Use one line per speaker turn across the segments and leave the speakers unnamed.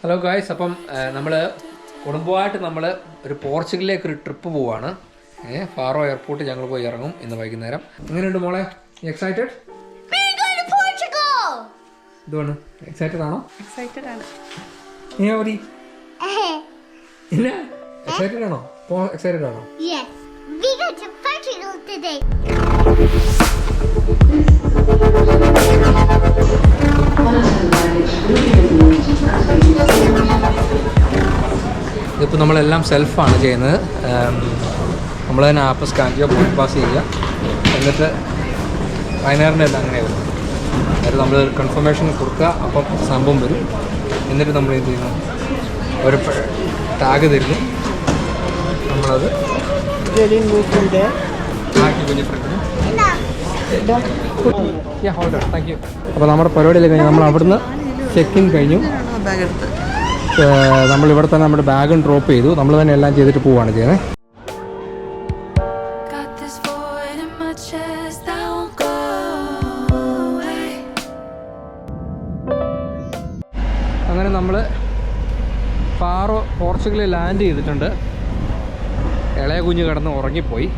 Hello guys അപ്പം നമ്മൾ കുടുംബമായിട്ട് നമ്മൾ ഒരു പോർച്ചുഗലിലേക്ക് ഒരു ട്രിപ്പ് പോവാണ്. ഏ ഫാറോ എയർപോർട്ട് ഞങ്ങൾ പോയി ഇറങ്ങും ഇന്ന് വൈകുന്നേരം. എങ്ങനെയുണ്ട് മോളെ? എക്സൈറ്റഡ്! എന്തുവാണ്? എക്സൈറ്റഡ് ആണോ?
എക്സൈറ്റഡ് ആണ്.
ഇല്ല. എക്സൈറ്റഡ് ആണോ? എക്സൈറ്റഡ് ആണോ?
Yes we go to Portugal today.
ഇതിപ്പോൾ നമ്മളെല്ലാം സെൽഫാണ് ചെയ്യുന്നത്. നമ്മൾ തന്നെ ആപ്പ് സ്കാൻ ചെയ്യുക ബോർഡ് പാസ് ചെയ്യുക. എന്നിട്ട് വയനാറിന്റെ എല്ലാം അങ്ങനെ വരും അതായത് നമ്മൾ കൺഫർമേഷൻ കൊടുക്കുക അപ്പം സംഭവം വരും. എന്നിട്ട് നമ്മൾ എന്ത് ചെയ്യുന്നു? ഒരു ടാഗ് തരുന്നു. നമ്മളത് അപ്പോൾ നമ്മുടെ പരിപാടിയിൽ കഴിഞ്ഞ് നമ്മൾ അവിടുന്ന് ചെക്ക് കഴിഞ്ഞു. നമ്മൾ ഇവിടെ തന്നെ നമ്മുടെ ബാഗും ഡ്രോപ്പ് ചെയ്തു. നമ്മൾ തന്നെ എല്ലാം ചെയ്തിട്ട് പോവാണ് ചെയ്യുന്നത്. അങ്ങനെ നമ്മൾ പാറോ പോർച്ചുഗലിൽ ലാൻഡ് ചെയ്തിട്ടുണ്ട്. ഇളയ കുഞ്ഞ് കിടന്ന് ഉറങ്ങിപ്പോയി.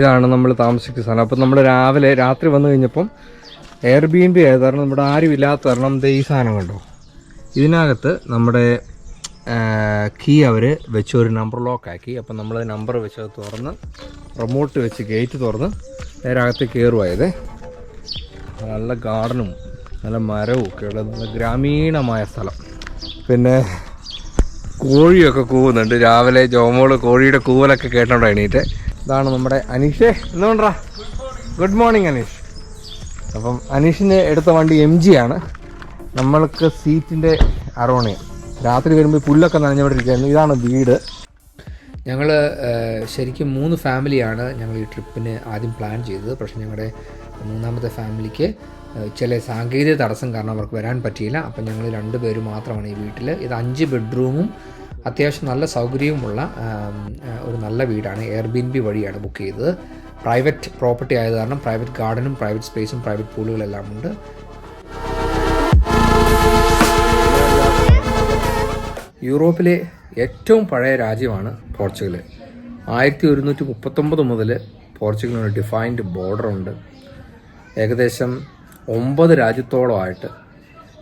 ഇതാണ് നമ്മൾ താമസിക്കുന്ന സ്ഥലം. അപ്പം നമ്മൾ രാവിലെ രാത്രി വന്നു കഴിഞ്ഞപ്പം എയർ ബി എൻ ബി ആയത് കാരണം നമ്മുടെ ആരും ഇല്ലാത്ത കാരണം ദേ ഈ സാധനം കണ്ടോ? ഇതിനകത്ത് നമ്മുടെ കീ അവർ വെച്ച് ഒരു നമ്പർ ലോക്ക് ആക്കി. അപ്പം നമ്മൾ നമ്പർ വെച്ച് അത് തുറന്ന് റിമോട്ട് വെച്ച് ഗേറ്റ് തുറന്ന് നേരെ അകത്ത് കയറുമായതേ നല്ല ഗാർഡനും നല്ല മരവും ഒക്കെ ഉള്ള നല്ല ഗ്രാമീണമായ സ്ഥലം. പിന്നെ കോഴിയൊക്കെ കൂവുന്നുണ്ട്. രാവിലെ ജോമോൾ കോഴിയുടെ കൂവലൊക്കെ കേട്ടോണ്ട് എണീറ്റ്. ഇതാണ് നമ്മുടെ അനീഷേ എന്തുകൊണ്ടാ? Good morning Aneesh. അപ്പം അനീഷിന് എടുത്ത വണ്ടി എം ജി ആണ്. നമ്മൾക്ക് സീറ്റിന്റെ അറോണി. രാത്രി വരുമ്പോൾ പുല്ലൊക്കെ നനഞ്ഞുകൊണ്ടിരിക്കുകയായിരുന്നു. ഇതാണ് വീട്. ഞങ്ങൾ ശരിക്കും മൂന്ന് ഫാമിലിയാണ് ഞങ്ങൾ ഈ ട്രിപ്പിന് ആദ്യം പ്ലാൻ ചെയ്തത്. പക്ഷേ ഞങ്ങളുടെ മൂന്നാമത്തെ ഫാമിലിക്ക് ചില സാങ്കേതിക തടസ്സം കാരണം അവർക്ക് വരാൻ പറ്റിയില്ല. അപ്പം ഞങ്ങൾ രണ്ട് പേര് മാത്രമാണ് ഈ വീട്ടിൽ ഇത് അഞ്ച് ബെഡ്റൂമും അത്യാവശ്യം നല്ല സൗകര്യവുമുള്ള ഒരു നല്ല വീടാണ്. എയർ ബി ബി വഴിയാണ് ബുക്ക് ചെയ്തത്. പ്രൈവറ്റ് പ്രോപ്പർട്ടി ആയത് കാരണം പ്രൈവറ്റ് ഗാർഡനും പ്രൈവറ്റ് സ്പേസും പ്രൈവറ്റ് പൂളുകളെല്ലാം ഉണ്ട്. യൂറോപ്പിലെ ഏറ്റവും പഴയ രാജ്യമാണ് പോർച്ചുഗൽ ആയിരത്തി ഒരുന്നൂറ്റി മുപ്പത്തൊമ്പത് മുതൽ പോർച്ചുഗലിന് ഡിഫൈൻഡ് ബോർഡറുണ്ട് ഏകദേശം ഒമ്പത് രാജ്യത്തോളമായിട്ട്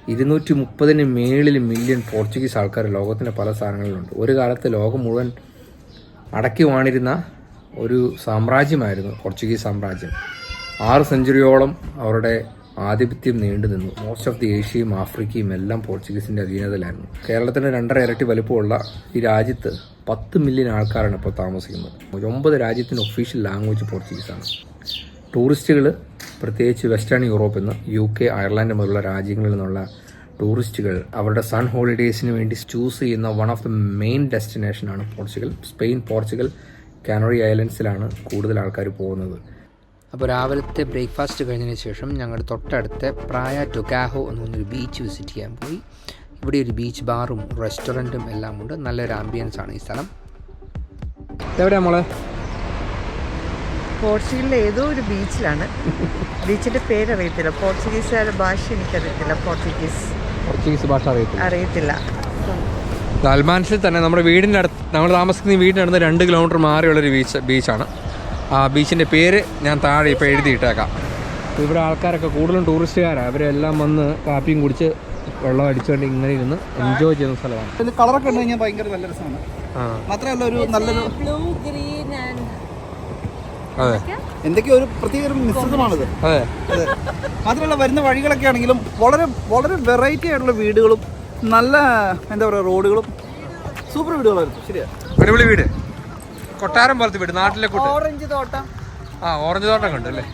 ഇരുന്നൂറ്റി മുപ്പതിന് മേളിൽ മില്യൺ പോർച്ചുഗീസ് ആൾക്കാർ ലോകത്തിന്റെ പല സ്ഥലങ്ങളിലുണ്ട് ഒരു കാലത്ത് ലോകം മുഴുവൻ അടക്കി വാണിരുന്ന ഒരു സാമ്രാജ്യമായിരുന്നു പോർച്ചുഗീസ് സാമ്രാജ്യം. ആറ് സെഞ്ചുറിയോളം അവരുടെ ആധിപത്യം നീണ്ടു നിന്നു. മോസ്റ്റ് ഓഫ് ദി ഏഷ്യയും ആഫ്രിക്കയും എല്ലാം പോർച്ചുഗീസിന്റെ അധീനതയിലായിരുന്നു. കേരളത്തിന്റെ രണ്ടര ഇരട്ടി വലുപ്പമുള്ള ഈ രാജ്യത്ത് പത്ത് മില്യൺ ആൾക്കാരാണ് ഇപ്പോൾ താമസിക്കുന്നത്. ഒമ്പത് രാജ്യത്തിന് ഒഫീഷ്യൽ ലാംഗ്വേജ് പോർച്ചുഗീസ് ആണ് ടൂറിസ്റ്റുകൾ പ്രത്യേകിച്ച് വെസ്റ്റേൺ യൂറോപ്പിൽ നിന്ന് യു കെ അയർലൻഡ് മുതലുള്ള രാജ്യങ്ങളിൽ നിന്നുള്ള ടൂറിസ്റ്റുകൾ അവരുടെ സൺ ഹോളിഡേയ്സിന് വേണ്ടി ചൂസ് ചെയ്യുന്ന വൺ ഓഫ് ദ മെയിൻ ഡെസ്റ്റിനേഷനാണ് പോർച്ചുഗൽ. സ്പെയിൻ പോർച്ചുഗൽ കാനറി ഐലൻഡ്സിലാണ് കൂടുതൽ ആൾക്കാർ പോകുന്നത്. അപ്പോൾ രാവിലത്തെ ബ്രേക്ക്ഫാസ്റ്റ് കഴിഞ്ഞതിന് ശേഷം ഞങ്ങളുടെ തൊട്ടടുത്ത പ്രായ ടൊക്കാഹോ എന്ന് പറഞ്ഞൊരു ബീച്ച് വിസിറ്റ് ചെയ്യാൻ പോയി. ഇവിടെ ഒരു ബീച്ച് ബാറും റെസ്റ്റോറന്റും എല്ലാം ഉണ്ട്. നല്ലൊരു ആംബിയൻസ് ആണ് ഈ സ്ഥലം. എവിടെയാ മോളെ?
പോർച്ചുഗലിലെ ഏതോ ഒരു ബീച്ചിലാണ്. ബീച്ചിന്റെ പേരറിയത്തില്ല പോർച്ചുഗീസുകാരുടെ ഭാഷ എനിക്കറിയത്തില്ല. പോർച്ചുഗീസ്.
പോർച്ചുഗീസ് ഭാഷ അറിയത്തില്ല.
അറിയത്തില്ല.
അൽമാൻസിൽ തന്നെ നമ്മുടെ വീടിന്റെ അടുത്ത് നമ്മൾ താമസിക്കുന്ന വീടിന്റെ അടുത്ത് രണ്ട് കിലോമീറ്റർ മാറിയുള്ളൊരു ബീച്ച് ബീച്ചാണ്. ആ ബീച്ചിന്റെ പേര് ഞാൻ താഴെ ഇപ്പോൾ എഴുതിയിട്ടേക്കാം. ഇവിടെ ആൾക്കാരൊക്കെ കൂടുതലും ടൂറിസ്റ്റുകാരാണ് അവരെല്ലാം വന്ന് കാപ്പിയും കുടിച്ച് വെള്ളം അടിച്ചുകൊണ്ട് ഇങ്ങനെ ഇരുന്ന് എൻജോയ് ചെയ്യുന്ന സ്ഥലമാണ്.
കളറൊക്കെ ഉണ്ട് കഴിഞ്ഞാൽ ഭയങ്കര നല്ല രസമാണ്. മാത്രമല്ല ഒരു നല്ലൊരു ബ്ലൂ
അതെ.
എന്തൊക്കെയോ ഒരു പ്രത്യേക ഒരു മിശ്രിതമാണിത്.
അതെ.
അതെ. മാത്രമല്ല വരുന്ന വഴികളൊക്കെ ആണെങ്കിലും വളരെ വളരെ വെറൈറ്റി ആയിട്ടുള്ള വീടുകളും നല്ല എന്താ പറയുക റോഡുകളും സൂപ്പർ വീടുകളായിരുന്നു. ശരിയാ?
അടിപൊളി വീട്. കൊട്ടാരം പോലത്തെ വീട് നാട്ടിലെ കൂട്ട്.
ഓറഞ്ച് തോട്ടം.
ആ ഓറഞ്ച് തോട്ടം ഉണ്ട് അല്ലേ?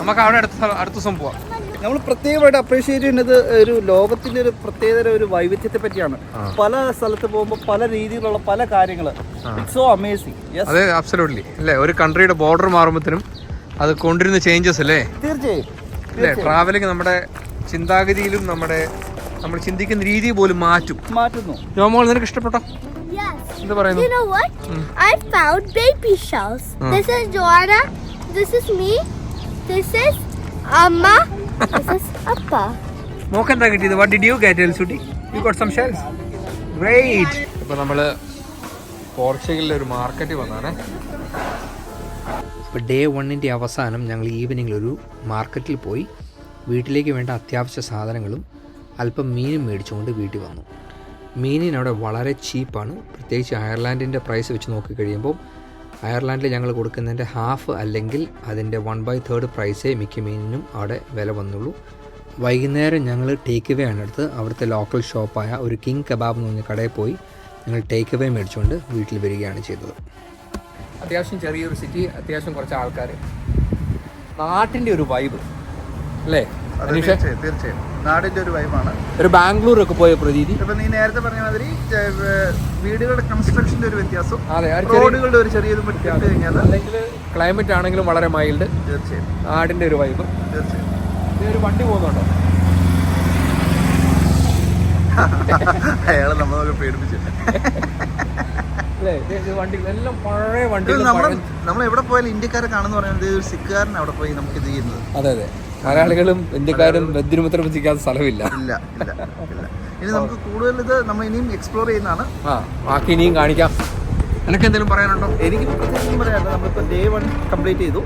നമുക്ക് അവിടെ അടുത്ത അടുത്ത ദിവസം പോവാം.
നമ്മൾ പ്രത്യേകമായിട്ട് അപ്രീഷിയേറ്റ് ചെയ്യുന്നത് ഒരു ലോകത്തിന്റെ ഒരു പ്രത്യേകതര ഒരു വൈവിധ്യത്തെ പറ്റിയാണ്. പല സ്ഥലത്ത് പോകുമ്പോൾ പല രീതിയിലുള്ള പല കാര്യങ്ങൾ ഇറ്റ്സ് സോ അമേസിങ് യെസ്
അതെ അബ്സലൂട്ട്ലി അല്ലേ ഒരു കൺട്രിയുടെ ബോർഡർ മാറുമ്പോഴത്തേനും അത് കൊണ്ടിരുന്ന ചേഞ്ചസ് അല്ലേ?
തീർച്ചയായും.
അല്ലേ ട്രാവലിംഗ് നമ്മുടെ ചിന്താഗതിയിലും നമ്മുടെ നമ്മൾ ചിന്തിക്കുന്ന രീതി പോലും മാറ്റും.
മാറ്റുന്നു.
നിനക്ക് ഇഷ്ടപ്പെട്ടോ. എന്ത് പറയുന്നു
You know what? I found baby shells. This is Joanna. This is me. This is Amma. this is Appa.
മോക്ക് എന്താ കിട്ടിയത് what did you get എൽസുട്ടി you got some shells great ഇപ്പോൾ നമ്മൾ പോർച്ചുഗലിലെ ഒരു മാർക്കറ്റിൽ വന്നാണേ ഇപ്പോൾ ഡേ വണ്ണിന്റെ അവസാനം ഞങ്ങൾ ഈവനിങ്ങിൽ ഒരു മാർക്കറ്റിൽ പോയി വീട്ടിലേക്ക് വേണ്ട അത്യാവശ്യ സാധനങ്ങളും അല്പം മീനും മേടിച്ചുകൊണ്ട് വീട്ടിൽ വന്നു മീനിന് അവിടെ വളരെ ചീപ്പാണ്. പ്രത്യേകിച്ച് അയർലാൻഡിന്റെ പ്രൈസ് വെച്ച് നോക്കി കഴിയുമ്പോൾ അയർലാൻഡിൽ ഞങ്ങൾ കൊടുക്കുന്നതിന്റെ ഹാഫ് അല്ലെങ്കിൽ അതിന്റെ വൺ ബൈ തേർഡ് പ്രൈസേ മിക്ക മീനിനും അവിടെ വില വന്നുള്ളൂ. വൈകുന്നേരം ഞങ്ങൾ ടേക്ക് അവേ ആണ് എടുത്ത് അവിടുത്തെ ലോക്കൽ ഷോപ്പായ ഒരു കിങ് കബാബ് എന്ന് പറഞ്ഞ കടയിൽ പോയി ഞങ്ങൾ ടേക്ക് അവേ മേടിച്ചുകൊണ്ട് വീട്ടിൽ വരികയാണ് ചെയ്തത്. അത്യാവശ്യം ചെറിയൊരു സിറ്റി അത്യാവശ്യം കുറച്ച് ആൾക്കാർ നാട്ടിന്റെ ഒരു വൈബ് അല്ലേ?
തീർച്ചയായും നാടിന്റെ ഒരു വൈബാണ്.
ഒരു ബാംഗ്ലൂരൊക്കെ പോയ പ്രതീതി?
ഇപ്പൊ നീ നേരത്തെ പറഞ്ഞ മാതിരി വീടുകളുടെ കൺസ്ട്രക്ഷന്റെ ഒരു വ്യത്യാസം. റോഡുകളുടെ ഒരു ചെറിയൊരു വ്യത്യാസം കഴിഞ്ഞാൽ
അല്ലെങ്കിൽ ക്ലൈമറ്റ് ആണെങ്കിലും വളരെ മൈൽഡ്
തീർച്ചയായും.
നാടിന്റെ ഒരു വൈബ്
തീർച്ചയായും.
ഒരു വണ്ടി പോകുന്നുണ്ടോ?
അയാളെ നമ്മളൊക്കെ പേടിപ്പിച്ചു. നമ്മൾ എവിടെ പോയാലും ഇന്ത്യക്കാരെ കാണുന്ന പറയുന്നത് ഒരു സിക്കുകാരൻ അവിടെ പോയി നമുക്ക് ഇത് ചെയ്യുന്നത്.
അതെ അതെ. മലയാളികളും ഇന്ത്യക്കാരും ബദ്രിമുദ്രപ്പിക്കാത്ത സ്ഥലമില്ല.
ഇല്ല ഇല്ല ഇല്ല. ഇനി നമുക്ക് കൂടുതൽ ഇത് നമ്മൾ ഇനിയും എക്സ്പ്ലോർ ചെയ്യുന്നതാണ്.
ആ ബാക്കി ഇനിയും കാണിക്കാം. നിനക്ക് എന്തെങ്കിലും പറയാനുണ്ടോ?
എനിക്ക് പ്രത്യേകിച്ചും പറയാനുള്ളത് നമ്മളിപ്പോൾ ഡേ വൺ കംപ്ലീറ്റ് ചെയ്തു.